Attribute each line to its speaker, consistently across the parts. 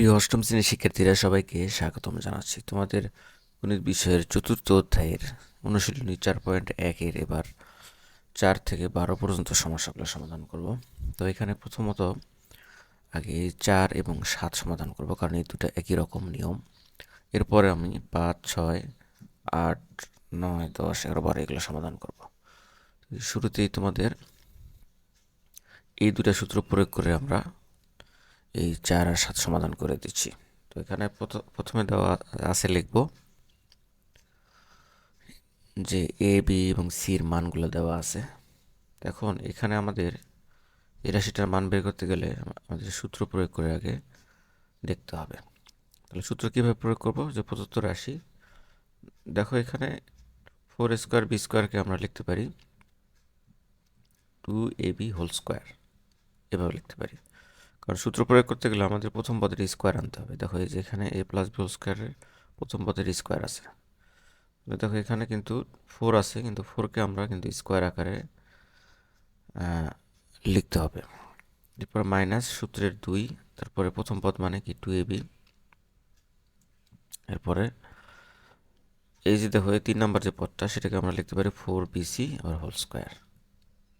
Speaker 1: প্রিয় অষ্টম শ্রেণির শিক্ষার্থীরা, সবাইকে স্বাগতম জানাচ্ছি। তোমাদের গণিত বিষয়ের চতুর্থ অধ্যায়ের অনুশীলনী চার পয়েন্ট একের এবার চার থেকে বারো পর্যন্ত সমস্যাগুলো সমাধান করব। তো এখানে প্রথমত আগে চার এবং সাত সমাধান করব, কারণ এই দুটো একই রকম নিয়ম। এরপরে আমি পাঁচ, ছয়, আট, নয়, দশ, এগারো, বারো এগুলো সমাধান করব। শুরুতেই তোমাদের এই দুটা সূত্র প্রয়োগ করে আমরা এই চার আর সাত সমাধান করে দিচ্ছি। তো এখানে প্রথমে দেওয়া আছে লিখব যে এ বি এবং সির মানগুলো দেওয়া আছে। এখন এখানে আমাদের এই রাশিটার মান বের করতে গেলে আমাদের সূত্র প্রয়োগ করে আগে দেখতে হবে। তাহলে সূত্র কীভাবে প্রয়োগ করব? যে প্রদত্ত রাশি, দেখো এখানে ফোর স্কোয়ার বি স্কোয়ারকে আমরা লিখতে পারি two A B whole square এভাবে লিখতে পারি। কারণ সূত্র প্রয়োগ করতে গেলে আমাদের প্রথম পদের স্কোয়ার আনতে হবে। দেখো এই যে এখানে এ প্লাস বি স্কোয়ারের প্রথম পদের স্কোয়ার আছে। দেখো এখানে কিন্তু ফোর আছে, কিন্তু ফোরকে আমরা কিন্তু স্কোয়ার আকারে লিখতে হবে। এরপর মাইনাস সূত্রের দুই, তারপরে প্রথম পদ মানে কি? টু এ বি এরপরে এই যে দেখো তিন নম্বর যে পদটা, সেটাকে আমরা লিখতে পারি ফোর বিসি আর হোল স্কোয়ার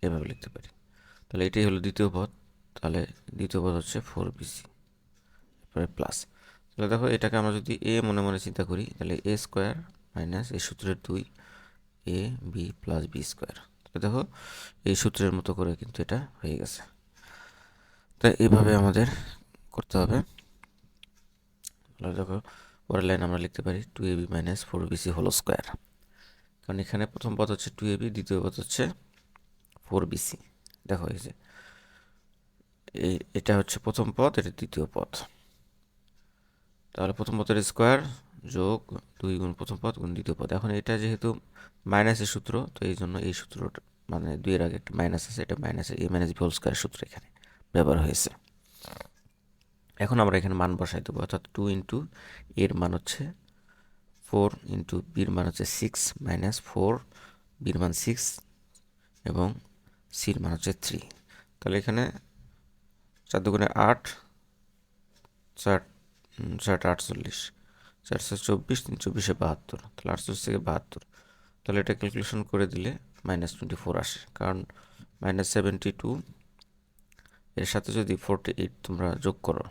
Speaker 1: এভাবে লিখতে পারি। তাহলে এটাই হলো দ্বিতীয় পদ। তাহলে দ্বিতীয় পদ হচ্ছে ফোর বিসি এরপরে প্লাস তাহলে দেখো এটাকে আমরা যদি এ মনে মনে চিন্তা করি, তাহলে এ স্কোয়ার মাইনাস এই সূত্রের দুই A B plus B square তাহলে দেখো এই সূত্রের মতো করে কিন্তু এটা হয়ে গেছে। তাই এইভাবে আমাদের করতে হবে। তাহলে দেখো পরের লাইন আমরা লিখতে পারি two A B minus four B C whole square কারণ এখানে প্রথম পদ হচ্ছে টু এ বি দ্বিতীয় পদ হচ্ছে ফোর বি সি দেখো এই যে এটা হচ্ছে প্রথম পদ, এটা দ্বিতীয় পদ। তাহলে প্রথম পদের স্কোয়ার যোগ দুই গুণ প্রথম পদ গুণ দ্বিতীয় পদ। এখন এটা যেহেতু মাইনাসের সূত্র, তো এই জন্য এই সূত্রটা মানে দুইয়ের আগে একটা মাইনাস আছে, এটা মাইনাসের A minus B whole square সূত্র এখানে ব্যবহার হয়েছে। এখন আমরা এখানে মান বসাই দেবো, অর্থাৎ টু ইন্টু এর মান হচ্ছে ফোর ইন্টু বির মান হচ্ছে সিক্স মাইনাস ফোর বির মান সিক্স এবং সির মান হচ্ছে থ্রি তাহলে এখানে চার দুগুণে আট চার চারটা আটচল্লিশ, চারশো চব্বিশ তিন চব্বিশে বাহাত্তর, তাহলে আটচল্লিশ থেকে বাহাত্তর। তাহলে এটা ক্যালকুলেশন করে দিলে মাইনাস টোয়েন্টি ফোর আসে, কারণ মাইনাস সেভেন্টি টু এর সাথে যদি ফোরটি এইট তোমরা যোগ করো,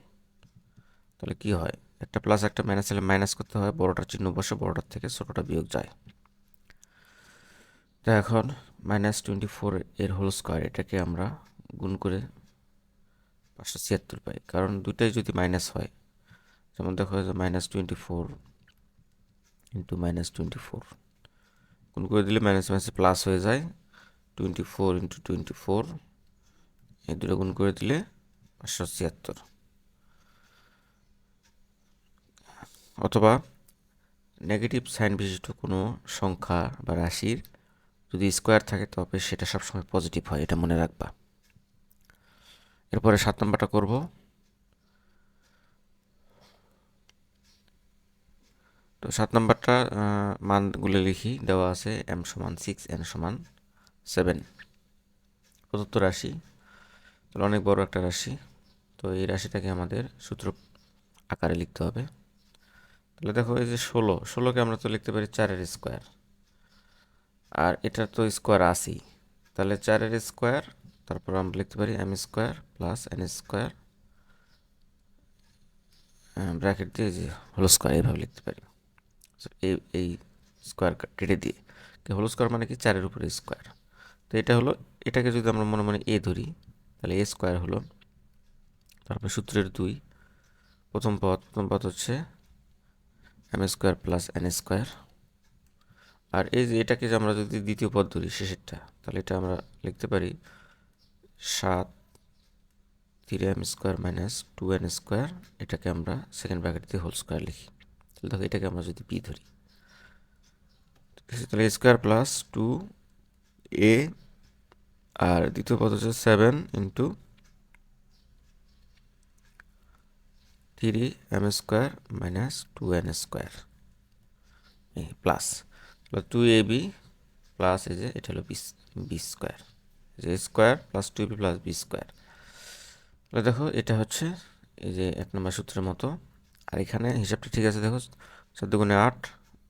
Speaker 1: তাহলে কি হয়? একটা প্লাস একটা মাইনাস হলে মাইনাস করতে হয়, বড়টার চিহ্ন বসে বড়টার থেকে ছোটোটা বিয়োগ যায়। তো এখন মাইনাস টোয়েন্টি ফোর এর হোল স্কোয়ার এটাকে আমরা গুণ করে পাঁচশো ছিয়াত্তর পাই। কারণ দুটাই যদি মাইনাস হয়, যেমন দেখো minus twenty four into minus twenty four গুণ করে দিলে মাইনাস মাইনাসে প্লাস হয়ে যায় twenty four into twenty four এই দুটো গুণ করে দিলে পাঁচশো ছিয়াত্তর। অথবা নেগেটিভ সাইন বিশিষ্ট কোনো সংখ্যা বা রাশির যদি স্কোয়ার থাকে, তবে সেটা সবসময় পজিটিভ হয়, এটা মনে রাখবা। এরপরে সাত নম্বরটা করব। তো সাত নম্বরটা মানগুলো লিখি, দেওয়া আছে এম সমান সিক্স এন সমান সেভেন প্রদত্ত রাশি, তাহলে অনেক বড় একটা রাশি। তো এই রাশিটাকে আমাদের সূত্র আকারে লিখতে হবে। তাহলে দেখো এই যে ষোলো, ষোলোকে আমরা তো লিখতে পারি চারের স্কোয়ার আর এটা তো স্কোয়ার আসি তাহলে চারের স্কোয়ার তারপর আমরা লিখতে পারি M square plus N square bracket দিয়ে যে হোল স্কোয়ার এইভাবে লিখতে পারি। এই এই স্কোয়ার কেটে দিয়ে হোল স্কোয়ার মানে কি? চারের উপরে স্কোয়ার তো এটা হলো, এটাকে যদি আমরা মনে মনে এ ধরি, তাহলে এ স্কোয়ার হলো, তারপর সূত্রের দুই, প্রথম পথ প্রথম পথ হচ্ছে M square plus N square আর এই যে এটাকে যে আমরা যদি দ্বিতীয় পদ ধরি শেষেরটা, তাহলে এটা আমরা লিখতে পারি সাত three M square minus two N square, এটাকে আমরা সেকেন্ড ব্র্যাকেট দিয়ে হোল স্কোয়ার লিখি। তাহলে দেখো এটাকে আমরা যদি পি ধরি, তাহলে স্কোয়ার প্লাস টু এ আর দ্বিতীয় পদ হচ্ছে seven into three M square minus two N square plus two A B plus এই যে, এটা হলো বি বি স্কোয়ার যে square plus two B plus B square. তাহলে দেখো, এটা হচ্ছে এই যে এক নম্বর সূত্রের মতো। আর এখানে হিসাবটা ঠিক আছে, দেখো, চোদ্দ গুণে আট,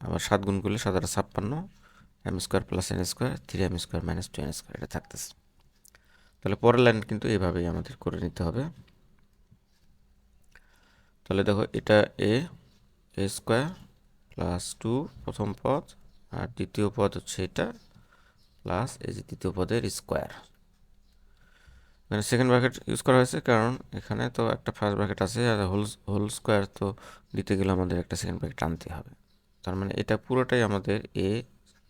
Speaker 1: আবার সাত গুণ করলে সাত আটা ছাপ্পান্ন M square plus N square three M square minus two N square, এটা থাকতেছে। তাহলে পরের লাইন কিন্তু এইভাবেই আমাদের করে নিতে হবে। তাহলে দেখো, এটা A A square plus two প্রথম পদ, আর দ্বিতীয় পদ হচ্ছে এটা। প্লাস এই যে দ্বিতীয় পদের স্কোয়ার এখানে সেকেন্ড ব্র্যাকেট ইউজ করা হয়েছে কারণ এখানে তো একটা ফার্স্ট ব্র্যাকেট আছে আর হোল হোল স্কোয়ার তো দিতে গেলে আমাদের একটা সেকেন্ড ব্র্যাকেট আনতে হবে। তার মানে এটা পুরোটাই আমাদের এ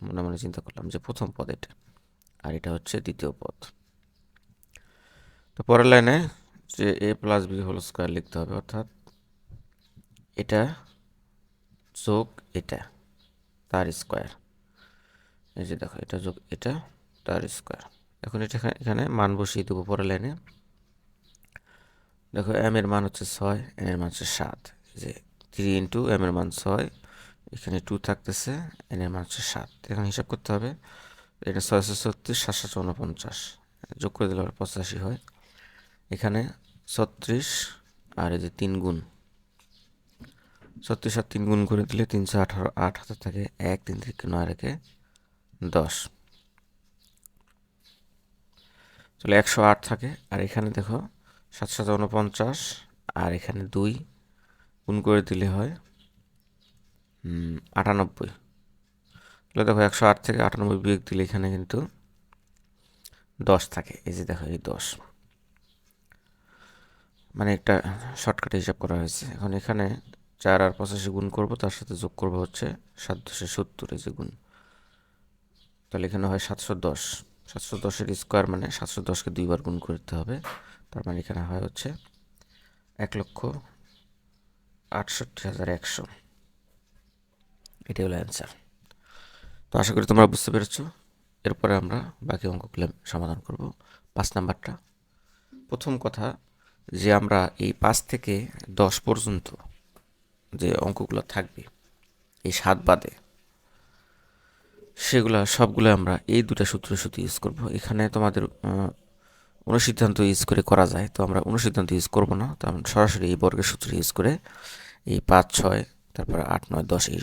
Speaker 1: মনে মনে চিন্তা করলাম যে প্রথম পদ এটা, আর এটা হচ্ছে দ্বিতীয় পদ। তো পরের লাইনে যে A plus B whole square লিখতে হবে, অর্থাৎ এটা যোগ এটা, তার স্কোয়ার এই যে দেখো, এটা যোগ, এটা তার স্কোয়ার এখন এটা এখানে মান বসিয়ে দেবো পরের লাইনে দেখো এম এর মান হচ্ছে ছয় এন এর মান হচ্ছে সাত। যে থ্রি ইন্টু এম এর মান ছয়, এখানে টু থাকতেছে এন এর মান হচ্ছে সাত। এখন হিসাব করতে হবে, এটা ছয়শো ছত্রিশ সাতশো উনপঞ্চাশ যোগ করে দিলে পঁচাশি হয়। এখানে ছত্রিশ আর এই যে তিন গুণ। ছত্রিশ আর তিন গুণ করে দিলে তিনশো আঠারো, আট হাতে থাকে এক, তিন থেকে নয় রেখে দশ। তাহলে একশো আট থাকে, আর এখানে দেখো সাতশত উনপঞ্চাশ আর এখানে দুই গুণ করে দিলে হয় আটানব্বই। তাহলে দেখো একশো আট থেকে আটানব্বই বিয়োগ দিলে এখানে কিন্তু দশ থাকে, এই যে দেখো এই দশ। মানে একটা শর্টকাটে হিসাব করা হয়েছে। এখন এখানে চার আর পঁচাশি গুণ করব, তার সাথে যোগ করব হচ্ছে সাত দশে সত্তর, এই যে গুণ। তাহলে এখানে হয় সাতশো দশ। সাতশো দশের স্কোয়ার মানে সাতশো দশকে দুইবার গুণ করতে হবে। তার মানে এখানে হয় হচ্ছে এক লক্ষ আটষট্টি হাজার একশো। এটাই হলো অ্যান্সার তো আশা করি তোমরা বুঝতে পেরেছ। এরপরে আমরা বাকি অঙ্কগুলো সমাধান করব। পাঁচ নাম্বারটা। প্রথম কথা যে আমরা এই পাঁচ থেকে দশ পর্যন্ত যে অঙ্কগুলো থাকবে, এই সাত বাদে সেগুলো সবগুলো আমরা এই দুটা সূত্র শুধু ইউজ করব। এখানে তোমাদের অনুসিদ্ধান্ত ইউজ করে করা যায়, তো আমরা অনুসিদ্ধান্ত ইউজ করব না। তো আমরা সরাসরি এই বর্গের সূত্র ইউজ করে এই পাঁচ, ছয়, তারপর আট, নয়, দশ এই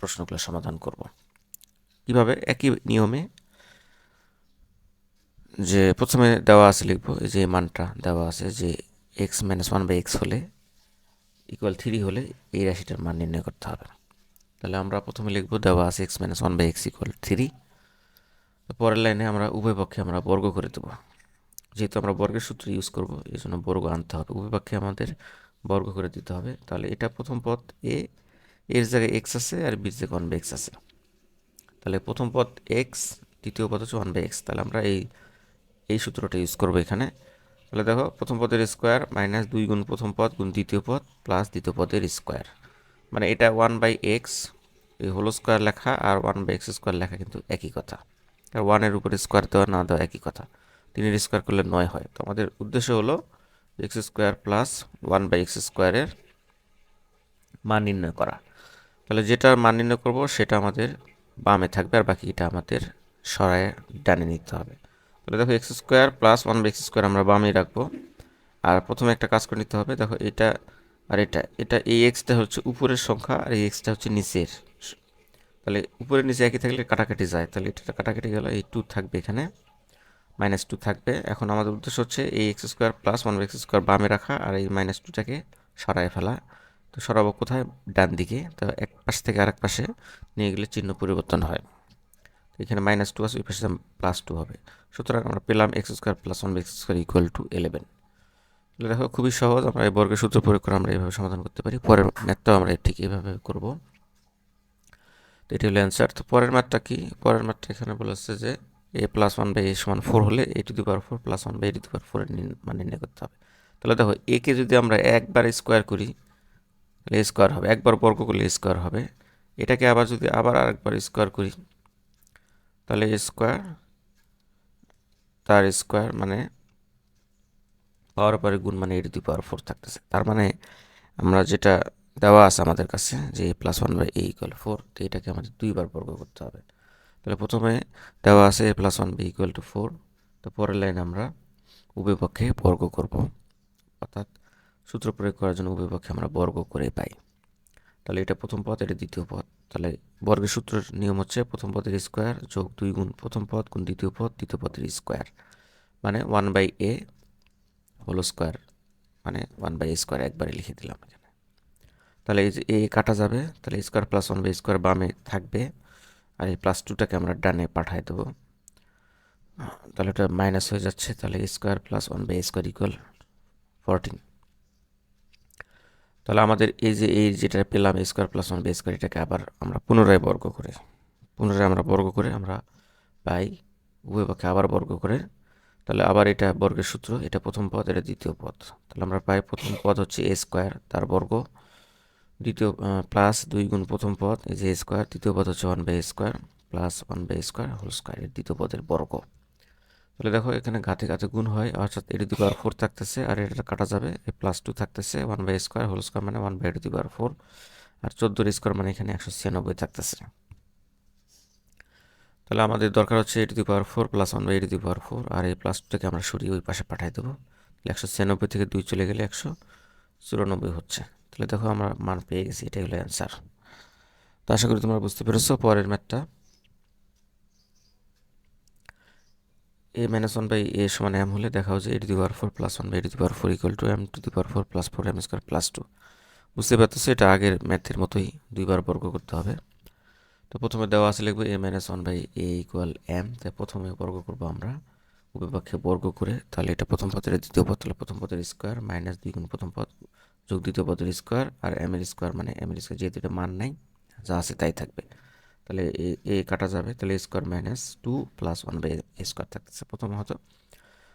Speaker 1: প্রশ্নগুলো সমাধান করব। কীভাবে? একই নিয়মে যে প্রথমে দেওয়া আছে লিখব যে মানটা দেওয়া আছে যে X minus one by X হলে ইকুয়াল থ্রি হলে এই রাশিটার মান নির্ণয় করতে হবে। তাহলে আমরা প্রথমে লিখব দেওয়া আছে X minus one by X equal three. তো পরের লাইনে আমরা উভয় পক্ষে আমরা বর্গ করে দেবো। যেহেতু আমরা বর্গের সূত্র ইউজ করব এই জন্য বর্গ আনতে হবে। উভয় পক্ষে আমাদের বর্গ করে দিতে হবে। তাহলে এটা প্রথম পদ এ এর জায়গায় এক্স আছে আর বির জায়গায় ওয়ান বাই এক্স আছে। তাহলে প্রথম পদ এক্স দ্বিতীয় পদ হচ্ছে ওয়ান বাই এক্স তাহলে আমরা এই এই সূত্রটা ইউজ করব এখানে। তাহলে দেখো, প্রথম পদের স্কোয়ার মাইনাস দুই গুণ প্রথম পদ গুণ দ্বিতীয় পদ প্লাস দ্বিতীয় পদের স্কোয়ার মানে এটা ওয়ান বাই এক্স এই হোল স্কোয়ার লেখা আর ওয়ান বাই এক্স স্কোয়ার লেখা কিন্তু একই কথা। আর ওয়ানের উপরে স্কোয়ার দেওয়া না দেওয়া একই কথা। তিনের স্কোয়ার করলে নয় হয়। তো আমাদের উদ্দেশ্য হলো X square plus one by X স্কোয়ারের মান নির্ণয় করা। তাহলে যেটার মান নির্ণয় করব সেটা আমাদের বামে থাকবে আর বাকিটা আমাদের সরায় ডানে নিতে হবে। তাহলে দেখো X square plus one by X square আমরা বামে রাখব। আর প্রথমে একটা কাজ করে নিতে হবে। দেখো এটা আর এটা এটা এই এক্সটা হচ্ছে উপরের সংখ্যা আর এই এক্সটা হচ্ছে নিচের। তাহলে উপরের নিচে একই থাকলে কাটাকাটি যায়। তাহলে এটা কাটাকাটি গেল, এই টু থাকবে এখানে মাইনাস টু থাকবে। এখন আমাদের উদ্দেশ্য হচ্ছে এই X square plus one X square বামে রাখা আর এই মাইনাস টুটাকে সরায় ফেলা। তো সরাবো কোথায়? ডান দিকে। তো এক পাশ থেকে আরেক পাশে নিয়ে গেলে চিহ্ন পরিবর্তন হয়। তো এখানে মাইনাস টু আছে, ওই পাশে প্লাস টু হবে। সুতরাং আমরা পেলাম X square plus one X square equal to eleven দেখো খুবই সহজ, আমরা এই বর্গের সূত্র প্রয়োগ করে আমরা এইভাবে সমাধান করতে পারি। পরের ম্যাথটাও আমরা ঠিক এইভাবে করব। তো এটি হলো অ্যান্সার তো পরের ম্যাথটা কি? পরের ম্যাথটা এখানে বলেছে যে A plus one by A সমান ফোর হলে A to the power four plus one by A to the power ফোরের মান নির্ণয় করতে হবে। তাহলে দেখো একে যদি আমরা একবার স্কোয়ার করি, তাহলে স্কোয়ার হবে। একবার বর্গ করলে স্কোয়ার হবে। এটাকে আবার যদি আবার আরেকবার স্কোয়ার করি, তাহলে স্কোয়ার তার স্কোয়ার মানে পাওয়ার পরে গুণ মানে এ টু দি পাওয়ার ফোর থাকতেছে। তার মানে আমরা যেটা দেওয়া আছে আমাদের কাছে যে A plus one by A equal four তো এটাকে আমাদের দুইবার বর্গ করতে হবে। তাহলে প্রথমে দেওয়া আছে A plus one B equal to four তো পরের লাইন আমরা উভয় পক্ষে বর্গ করব। অর্থাৎ সূত্র প্রয়োগ করার জন্য উভয় পক্ষে আমরা বর্গ করে পাই। তাহলে এটা প্রথম পদ, এটা দ্বিতীয় পদ। তাহলে বর্গের সূত্রের নিয়ম হচ্ছে প্রথম পদের স্কোয়ার যোগ দুই গুণ প্রথম পদ, গুণ দ্বিতীয় পদ, দ্বিতীয় পদের স্কোয়ার মানে one by A whole square মানে ওয়ান বাই স্কোয়ার একবারে লিখে দিলাম এখানে। তাহলে এই যে এ কাটা যাবে, তাহলে square plus one by square বামে থাকবে, আর এই প্লাস টুটাকে আমরা ডানে পাঠাই দেবো। তাহলে ওটা মাইনাস হয়ে যাচ্ছে, তাহলে square plus one by square equal fourteen তাহলে আমাদের এই যে এই যেটা পেলাম square plus one by square এটাকে আবার আমরা পুনরায় বর্গ করে, পুনরায় আমরা বর্গ করে আমরা পাই উভয় পক্ষে আবার বর্গ করে তাহলে আবার এটা বর্গের সূত্র, এটা প্রথম পদ, এটা দ্বিতীয় পদ। তাহলে আমরা পাই প্রথম পদ হচ্ছে এ স্কোয়ার তার বর্গ। দ্বিতীয় প্লাস দুই গুণ প্রথম পদ, এই যে স্কোয়ার তৃতীয় পদ হচ্ছে one by square plus one by square whole square এর দ্বিতীয় পদের বর্গ। তাহলে দেখো এখানে ঘাতে ঘাতে গুণ হয়, অর্থাৎ এটি দুই বার ফোর থাকতেছে, আর এটা কাটা যাবে এই প্লাস টু থাকতেছে one by square whole square মানে ওয়ান বাই এটি দুই বার ফোর আর চোদ্দোর স্কোয়ার মানে এখানে একশো ছিয়ানব্বই থাকতেছে। তাহলে আমাদের দরকার হচ্ছে এটি দুই power four plus one by এটি দুই পাওয়ার ফোর আর এই প্লাস টুটাকে আমরা সরিয়ে ওই পাশে পাঠিয়ে দেবো। একশো ছিয়ানব্বই থেকে দুই চলে গেলে একশো চুরানব্বই হচ্ছে। তাহলে দেখো আমরা মান পেয়ে গেছি, এটাই হলো অ্যান্সার তো আশা করি তোমরা বুঝতে পেরেছ পরের ম্যাথটা A minus one by A সমান এম হলে দেখা হচ্ছে এটি the power four plus one by এটি the power four equal to M to the power four plus four M square plus two বুঝতে পারতেছো, এটা আগের ম্যাথের মতোই দুইবার বর্গ করতে হবে। তো প্রথমে দেওয়া আছে লিখব A minus one by A equal M তাই প্রথমে বর্গ করব আমরা। উপপক্ষে বর্গ করে, তাহলে এটা প্রথম পদের, দ্বিতীয় পদ তাহলে প্রথম পদের স্কোয়ার মাইনাস দুই গুণ প্রথম পদ যোগ দ্বিতীয় পদের স্কোয়ার আর এম এর স্কোয়ার মানে এম এর স্কোয়ার যেহেতু এটা মান নাই, যা আছে তাই থাকবে। তাহলে এ এ কাটা যাবে, তাহলে square minus two plus one by A square থাকতেছে প্রথম হতো।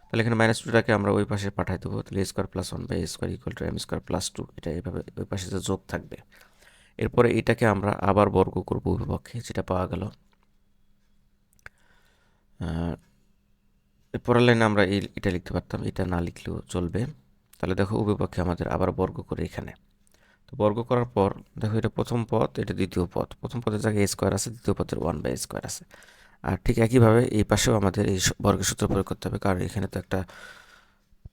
Speaker 1: তাহলে এখানে মাইনাস টুটাকে আমরা ওই পাশে পাঠাই দেবো, তাহলে square plus one by square equal to M square plus two এটা এভাবে ওই পাশে যোগ থাকবে। এরপরে এটাকে আমরা আবার বর্গ করব বিপক্ষে, যেটা পাওয়া গেল। পরের লাইনে আমরা এই, এটা লিখতে পারতাম, এটা না লিখলেও চলবে। তাহলে দেখো উভয়পক্ষে আমাদের আবার বর্গ করে এখানে। তো বর্গ করার পর, দেখো এটা প্রথম পদ এটা দ্বিতীয় পদ প্রথম পদের জায়গায় এ স্কোয়ার আছে, দ্বিতীয় পদের ওয়ান বাই স্কোয়ার আছে। আর ঠিক একইভাবে এই পাশেও আমাদের এই বর্গের সূত্র প্রয়োগ করতে হবে, কারণ এখানে তো একটা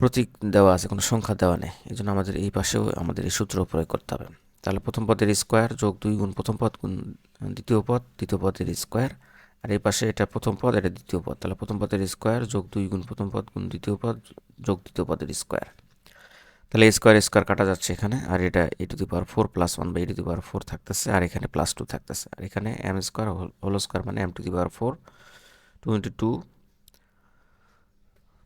Speaker 1: প্রতীক দেওয়া আছে, কোনো সংখ্যা দেওয়া নেই। এই জন্য আমাদের এই পাশেও আমাদের এই সূত্র প্রয়োগ করতে হবে। তাহলে প্রথম পদের স্কোয়ার যোগ দুই গুণ প্রথম পদ গুণ দ্বিতীয় পদ, দ্বিতীয় পদের স্কোয়ার আর এই পাশে এটা প্রথম পদ, এটা দ্বিতীয় পদ। তাহলে প্রথম পদের স্কোয়ার যোগ দুই গুণ প্রথম পদ গুণ দ্বিতীয় পদ যোগ দ্বিতীয় পদের স্কোয়ার তাহলে স্কোয়ার স্কোয়ার কাটা যাচ্ছে এখানে, আর এটা A to the power four plus one by A to the power four থাকতেছে, আর এখানে প্লাস টু থাকতেছে। আর এখানে এম স্কোয়ার হোল স্কোয়ার মানে M to the power four two into two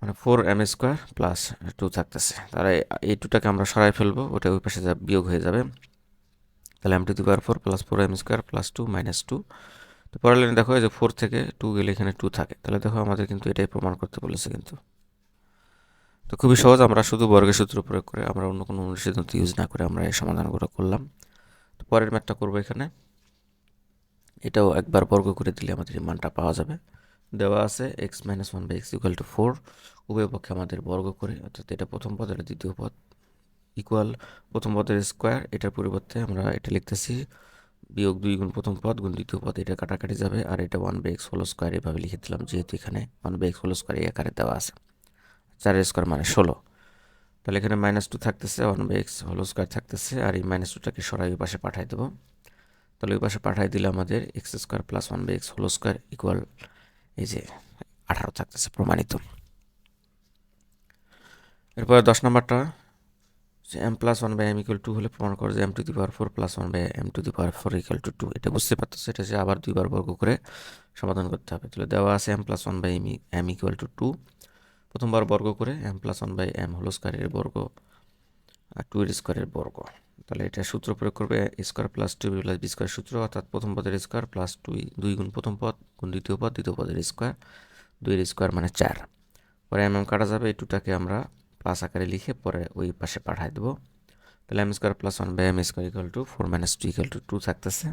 Speaker 1: মানে four M square plus two থাকতেছে। তাহলে এই টুটাকে আমরা সরাই ফেলব, ওটা ওই পাশে যা বিয়োগ হয়ে যাবে। তাহলে M to the power four plus four M square plus two minus two তো পরের লাইনে দেখো যে ফোর থেকে টু গেলে এখানে টু থাকে। তাহলে দেখো আমাদের কিন্তু এটাই প্রমাণ করতে বলেছে কিন্তু। তো খুবই সহজ, আমরা শুধু বর্গের সূত্র প্রয়োগ করে আমরা অন্য কোনো অনুসিদ্ধান্ত ইউজ না করে আমরা এই সমাধানগুলো করলাম। তো পরের ম্যাথটা করব এখানে। এটাও একবার বর্গ করে দিলে আমাদের এই মানটা পাওয়া যাবে। দেওয়া আছে X minus one by X equal to four উভয় পক্ষে আমাদের বর্গ করে, অর্থাৎ এটা প্রথম পদ, এটা দ্বিতীয় পদ। ইকুয়াল প্রথম পদের স্কোয়ার এটার পরিবর্তে আমরা এটা লিখতেছি, বিয়োগ দুই গুণ প্রথম পদ গুণ দ্বিতীয় পদ, এটা কাটাকাটি যাবে, আর এটা one by X whole square এভাবে লিখে দিলাম, যেহেতু এখানে one by X whole square এই আকারে দেওয়া আছে। চারের স্কোয়ার মানে ষোলো। তাহলে এখানে মাইনাস টু থাকতেছে one by X whole square থাকতেছে, আর এই মাইনাস টুটাকে সরাই ওই পাশে পাঠাই দেবো। তাহলে ওই পাশে পাঠাই দিলে আমাদের X square plus one by X whole square equal এই যে আঠারো থাকতেছে, প্রমাণিত। এরপরে দশ নম্বরটা M plus one by M equal to হলে প্রমাণ করো যে M to the power four plus one by M to the power four equal to two এটা বুঝতে পারতেছে, এটা যে আবার দুইবার বর্গ করে সমাধান করতে হবে। তাহলে দেওয়া আছে M plus one by M M equal to two প্রথমবার বর্গ করে M plus one by M whole স্কোয়ারের বর্গ আর টু এর স্কোয়ারের বর্গ। তাহলে এটা সূত্র প্রয়োগ করবে square plus two B plus B square সূত্র, অর্থাৎ প্রথম পদের স্কোয়ার প্লাস টু দুই গুণ প্রথম পদ গুণ দ্বিতীয় পদ, দ্বিতীয় পদের স্কোয়ার দুইয়ের স্কোয়ার মানে চার। পরে এম এম কাটা যাবে, এই টুটাকে আমরা প্লাস আকারে লিখে পরে ওই পাশে পাঠাই দেবো। তাহলে M square plus one by M square equal to four minus two equal to two থাকতেছে।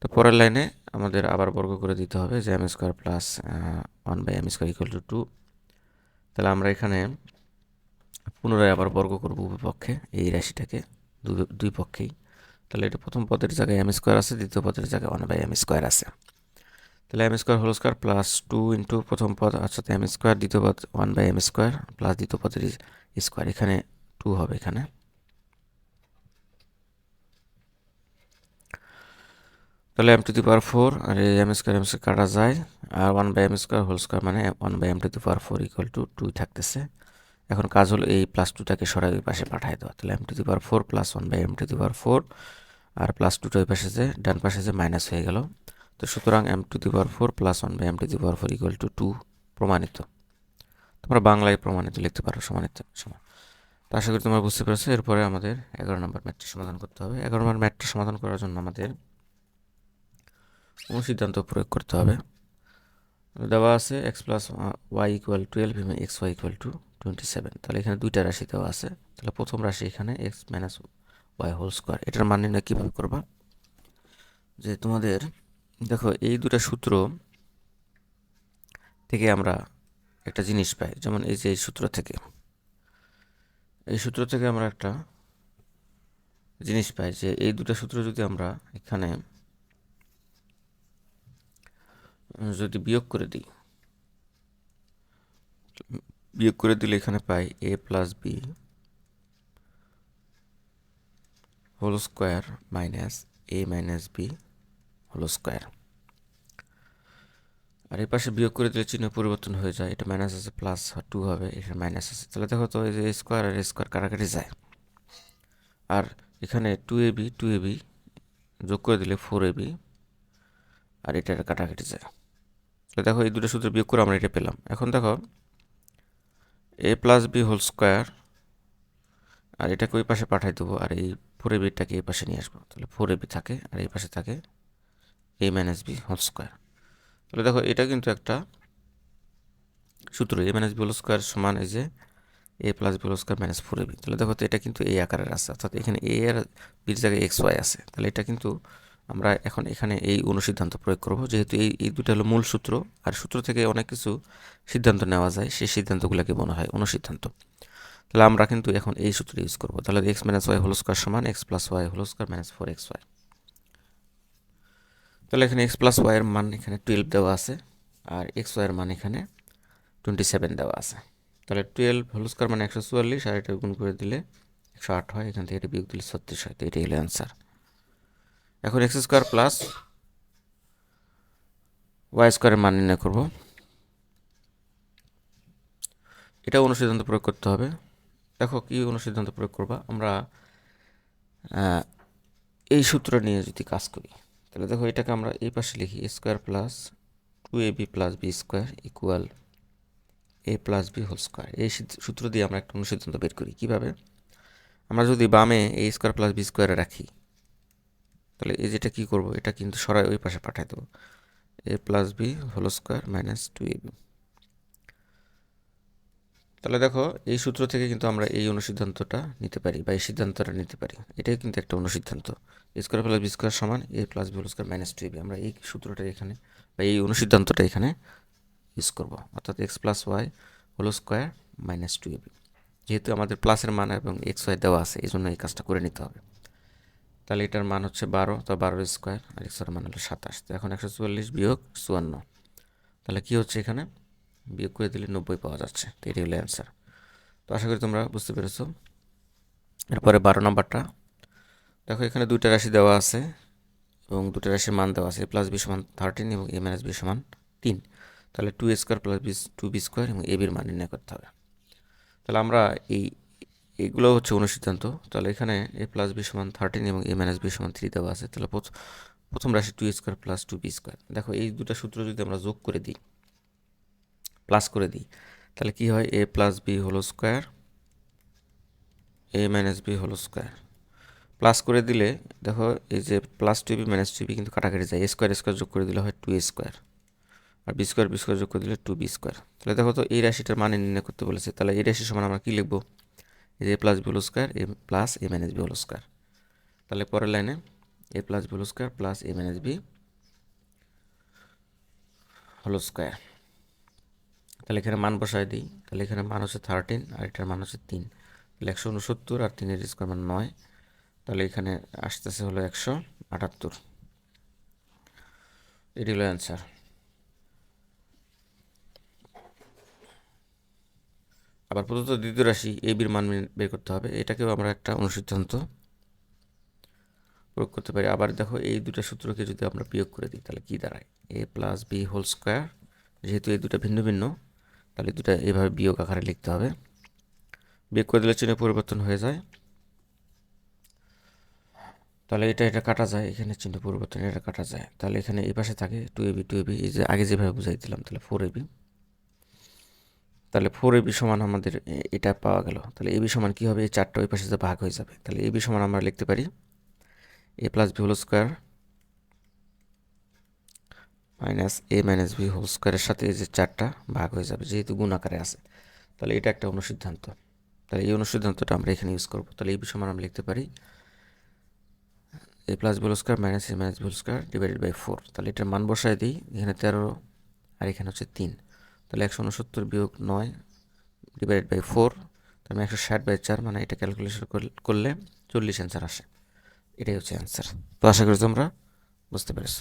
Speaker 1: তো পরের লাইনে আমাদের আবার বর্গ করে দিতে হবে যে M square plus one by M square equal to two তাহলে আমরা এখানে পুনরায় আবার বর্গ করব পক্ষে এই রাশিটাকে, দুই পক্ষেই। তাহলে এটা প্রথম পদের জায়গায় এম স্কোয়ার আছে, দ্বিতীয় পদের জায়গায় ওয়ান বাই এম স্কোয়ার আছে। তাহলে M square whole square plus two into প্রথম পদ অর্থাৎ এম স্কোয়ার দ্বিতীয় পদ one by M square plus দ্বিতীয় পদের স্কোয়ার এখানে টু হবে এখানে। তাহলে M to the power four আর এই এম স্কোয়ার এম স্কোয়ার কাটা যায়, আর one by M square whole square মানে one by M to the power four equal to two থাকতেছে। এখন কাজ হলো এই প্লাস টুটাকে সরাই ওই পাশে পাঠাই দেওয়া। তাহলে M to the power four plus one by M to the power four R plus টুটা ওই পাশে যে, ডান পাশে যে মাইনাস হয়ে গেল। তো সুতরাং M to the power four plus one by M to the power four equal to two প্রমাণিত। তোমরা বাংলায় প্রমাণিত লিখতে পারো, সমানিত, সমান। তো আশা করি তোমরা বুঝতে পেরেছ, এরপরে আমাদের এগারো নম্বর ম্যাথটি সমাধান করতে হবে। এগারো নম্বর ম্যাথটি সমাধান করার জন্য আমাদের অনুসিদ্ধান্ত প্রয়োগ করতে হবে। দেওয়া আছে X plus Y equal twelve এবং X Y equal to twenty seven তাহলে এখানে দুইটা রাশি দেওয়া আছে। তাহলে প্রথম রাশি এখানে X minus Y whole square এটার মান নির্ণয় কীভাবে করবা? যে তোমাদের দেখো, এই দুটা সূত্র থেকে আমরা একটা জিনিস পাই, যেমন এই যে এই সূত্র থেকে। এই সূত্র থেকে আমরা একটা জিনিস পাই যে এই দুটা সূত্র যদি আমরা এখানে, যদি বিয়োগ করে দিই, বিয়োগ করে দিলে এখানে পাই A plus B whole square minus A minus B whole square. আর এই পাশে বিয়োগ করে দিলে চিহ্ন পরিবর্তন হয়ে যায়, এটা মাইনাস আছে প্লাস টু হবে, এখানে মাইনাস আছে। তাহলে দেখো তো এই যে স্কোয়ার আর স্কোয়ার কাটাকাটি যায়। আর এখানে two A B two A B যোগ করে দিলে ফোর এ বি আর এটা কাটাকাটি যায়। তাহলে দেখো এই দুটো সূত্র বিয়োগ করে আমরা এটা পেলাম। এখন দেখো A plus B whole square আর এটাকে ওই পাশে পাঠাই দেবো, আর এই ফোর এ বিটাকে এই পাশে নিয়ে আসব। তাহলে ফোর এ বি থাকে, আর এই পাশে থাকে A minus B whole square তাহলে দেখো, এটা কিন্তু একটা সূত্র। A minus B whole square সমান এই যে A plus B whole square minus four B তাহলে দেখো, তো এটা কিন্তু এই আকারের আছে অর্থাৎ এখানে এ আর বির জায়গায় এক্স ওয়াই আছে। তাহলে এটা কিন্তু আমরা এখন এখানে এই অনুসিদ্ধান্ত প্রয়োগ করব। যেহেতু এই এই দুটো হলো মূল সূত্র, আর সূত্র থেকে অনেক কিছু সিদ্ধান্ত নেওয়া যায়, সেই সিদ্ধান্তগুলোকে মনে হয় অনুসিদ্ধান্ত। তাহলে আমরা কিন্তু এখন এই সূত্র ইউজ করব। তাহলে X minus Y whole square সমান X plus Y whole square minus four X Y তাহলে এখানে এক্স প্লাস ওয়াইয়ের মান এখানে টুয়েলভ দেওয়া আছে, আর এক্স ওয়াইয়ের মান এখানে টোয়েন্টি সেভেন দেওয়া আছে। তাহলে টুয়েলভ হোল স্কোয়ার মানে একশো চুয়াল্লিশ, আর এটা গুণ করে দিলে একশো আট হয়, এখান থেকে এটা বিয়োগ দিলে ছত্রিশ হয়, তো এটাই হলো অ্যান্সার এখন এক্স স্কোয়ার প্লাস ওয়াই স্কোয়ারের মান নির্ণয় করব। এটা অনুসিদ্ধান্ত প্রয়োগ করতে হবে। দেখো কি অনুসিদ্ধান্ত প্রয়োগ করবা? আমরা এই সূত্র নিয়ে যদি কাজ করি। তাহলে দেখো এটাকে আমরা এই পাশে লিখি A square plus two A B plus B square equal A plus B whole square এই সূত্র দিয়ে আমরা একটা অনুসিদ্ধান্ত বের করি। কীভাবে? আমরা যদি বামে এ স্কোয়ার প্লাস বি স্কোয়ারে রাখি, তাহলে এই যেটা কী করব, এটা কিন্তু সরাই ওই পাশে পাঠাই দেবো। A plus B whole square minus two A B তাহলে দেখো, এই সূত্র থেকে কিন্তু আমরা এই অনুসিদ্ধান্তটা নিতে পারি বা এই সিদ্ধান্তটা নিতে পারি। এটাই কিন্তু একটা অনুসিদ্ধান্ত। স্কোয়ার প্লাস বি স্কোয়ার সমান A plus B whole square minus two B আমরা এই সূত্রটা এখানে বা এই অনুসিদ্ধান্তটা এখানে ইউজ করব। অর্থাৎ X plus Y whole square minus two A B যেহেতু আমাদের প্লাসের মান এবং এক্স ওয়াই দেওয়া আছে, এই জন্য এই কাজটা করে নিতে হবে। তাহলে এটার মান হচ্ছে বারো, তো বারো স্কোয়ার আর এক্সের মান হলো সাতাশ। তো এখন একশো চুয়াল্লিশ বিয়োগ চুয়ান্ন। তাহলে কী হচ্ছে এখানে? বিয়োগ করে দিলে নব্বই পাওয়া যাচ্ছে। তো এটি হলো অ্যান্সার তো আশা করি তোমরা বুঝতে পেরেছ। এরপরে বারো নম্বরটা। দেখো, এখানে দুইটা রাশি দেওয়া আছে এবং দুটো রাশির মান দেওয়া আছে প্লাস বি সমান থার্টিন এবং এ মাইনাস বি সমান তিন। তাহলে two square plus B two B square এবং এ বির মান নির্ণয় করতে হবে। তাহলে আমরা এই, এগুলো হচ্ছে অনুসিদ্ধান্ত তাহলে এখানে এ প্লাস বি সমান থার্টিন এবং এ মাইনাস বি সমান থ্রি দেওয়া আছে। তাহলে প্রথম রাশি two square plus two B square দেখো, এই দুটো সূত্র যদি আমরা যোগ করে দিই প্লাস করে দিই, তাহলে কি হয়? A plus B whole square A minus B whole square plus করে দিলে, দেখো এই যে plus two B minus two B কিন্তু কাটাকাটি যায়। স্কোয়ার স্কোয়ার যোগ করে দিলে হয় টু স্কোয়ার আর বি স্কোয়ার বি স্কোয়ার যোগ করে দিলে টু বি স্কোয়ার তাহলে দেখো তো এই রাশিটার মানে নির্ণয় করতে বলেছে। তাহলে এই রাশির সমান আমরা কী লিখব? এই যে A plus B whole square A plus A minus B whole square তাহলে পরের লাইনে A plus B square plus A minus B whole square তাহলে এখানে মান বসায় দিই। তাহলে এখানে মান হচ্ছে থার্টিন আর এটার মান হচ্ছে তিন। তাহলে একশো উনসত্তর আর তিনের স্কোয়ার মান নয়। তাহলে এখানে আসতেছে হলো একশো আটাত্তর। এটি হলো অ্যান্সার আবার প্রদত্ত দ্বিতীয় রাশি এ বির মান বের- করতে হবে। এটাকেও আমরা একটা অনুসিদ্ধান্ত প্রয়োগ করতে পারি। আবার দেখো এই দুটা সূত্রকে যদি আমরা বিয়োগ করে দিই, তাহলে কী দাঁড়ায়? A plus B whole square যেহেতু এই দুটা ভিন্ন ভিন্ন, তাহলে দুটা এভাবে বিয়োগ আকারে লিখতে হবে। বিয়োগ করে দিলে চিহ্ন পরিবর্তন হয়ে যায়। তাহলে এটা এটা কাটা যায়। এখানে চিহ্ন পরিবর্তন, এটা কাটা যায়। তাহলে এখানে এই পাশে থাকে টু এবি টু এবি এই যে আগে যেভাবে বুঝাই দিলাম, তাহলে ফোর এবি তাহলে ফোর এবি সমান আমাদের এটা পাওয়া গেল। তাহলে এবি সমান কী হবে? এই চারটা ওই পাশে যে ভাগ হয়ে যাবে। তাহলে এবি সমান আমরা লিখতে পারি A plus B whole square minus A minus B whole স্কোয়ারের সাথে এই যে চারটা ভাগ হয়ে যাবে, যেহেতু গুণ আকারে আছে। তাহলে এটা একটা অনুসিদ্ধান্ত। তাহলে এই অনুসিদ্ধান্তটা আমরা এখানে ইউজ করব। তাহলে এই বিষয় আমরা লিখতে পারি এ plus ball square minus A minus ball square divided by four তাহলে এটার মান বসায় দিই, এখানে তেরো আর এখানে হচ্ছে তিন। তাহলে একশো উনসত্তর বিয়োগ নয় ডিভাইডেড বাই ফোর তাহলে একশো ষাট বাই চার মানে এটা ক্যালকুলেশন করলে চল্লিশ অ্যান্সার আসে। এটাই হচ্ছে অ্যান্সার তো আশা করি তোমরা বুঝতে পেরেছ।